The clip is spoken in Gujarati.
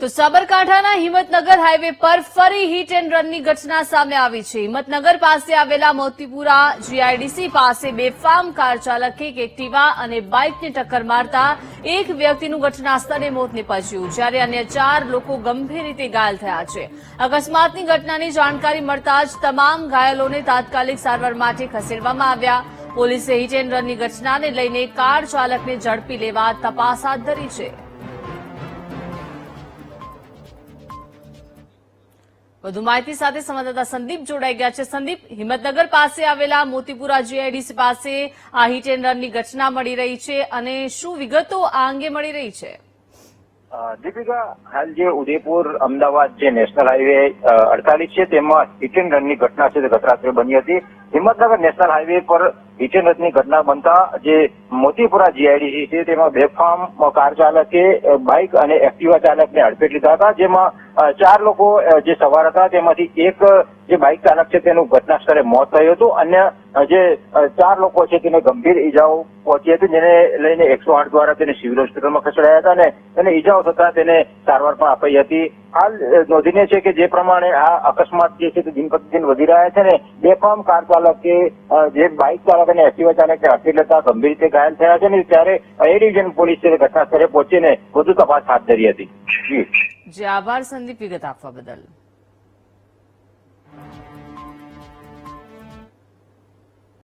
તો સાબરકાંઠાના હિંમતનગર હાઈવે પર ફરી હિટ એન્ડ રનની ઘટના સામે આવી છે. હિંમતનગર પાસે આવેલા મોતીપુરા જીઆઈડીસી પાસે બેફામ કાર ચાલકે એક એક્ટિવા અને બાઇકને ટક્કર મારતા એક વ્યક્તિનું ઘટના સ્થળે મોત નીપજ્યું, જ્યારે અન્ય ચાર લોકો ગંભીર રીતે ઘાયલ થયા છે. અકસ્માતની ઘટનાની જાણકારી મળતા જ તમામ ઘાયલોને તાત્કાલિક સારવાર માટે ખસેડવામાં આવ્યા. પોલીસે હિટ એન્ડ રનની ઘટનાને લઈને કાર ચાલકને ઝડપી લેવા તપાસ હાથ ધરી છે. વધુ માહિતી સાથે સંવાદદાતા સંદીપ જોડાઈ ગયા છે. સંદીપ, હિંમતનગર પાસે આવેલા મોતીપુરા જીઆઈડીસી પાસે આ હિટ એન્ડ રનની ઘટના મળી રહી છે અને શું વિગતો આ અંગે મળી રહી છે? દીપિકા, હાલ જે ઉદયપુર, અમદાવાદ જે નેશનલ હાઈવે અડતાલીસ છે, તેમાં હિટ એન્ડ રનની ઘટના છે તે ગત રાત્રે બની હતી. હિંમતનગર નેશનલ હાઈવે પર હિટ ઘટના બનતા જે મોતીપુરા જીઆઈડીસી છે, તેમાં બેફામ કાર ચાલકે, બાઇક અને એક્ટિવા ચાલકને અડફેટ લીધા હતા, જેમાં ચાર લોકો જે સવાર હતા, તેમાંથી એક જે બાઇક ચાલક છે, તેનું ઘટના સ્થળે મોત થયું હતું. અન્ય જે ચાર લોકો છે, તેને ગંભીર ઈજાઓ પહોંચી હતી, જેને લઈને એકસો આઠ દ્વારા તેને સિવિલ હોસ્પિટલમાં ખસેડાયા હતા અને તેને ઈજાઓ થતા તેને સારવાર પણ અપાઈ હતી. હાલ નોંધનીય છે કે જે પ્રમાણે આ અકસ્માત જે છે તે દિન પ્રતિદિન વધી રહ્યા છે ને બે પણ કાર ચાલક કે જે બાઇક ચાલક અને એક્ટિવા ચાલક હટી લેતા ગંભીર રીતે ઘાયલ થયા છે ને ત્યારે એ ડિવિઝન પોલીસ ઘટના પહોંચીને વધુ તપાસ હાથ ધરી હતી. જે, આભાર સંદીપ વિગત આપવા બદલ.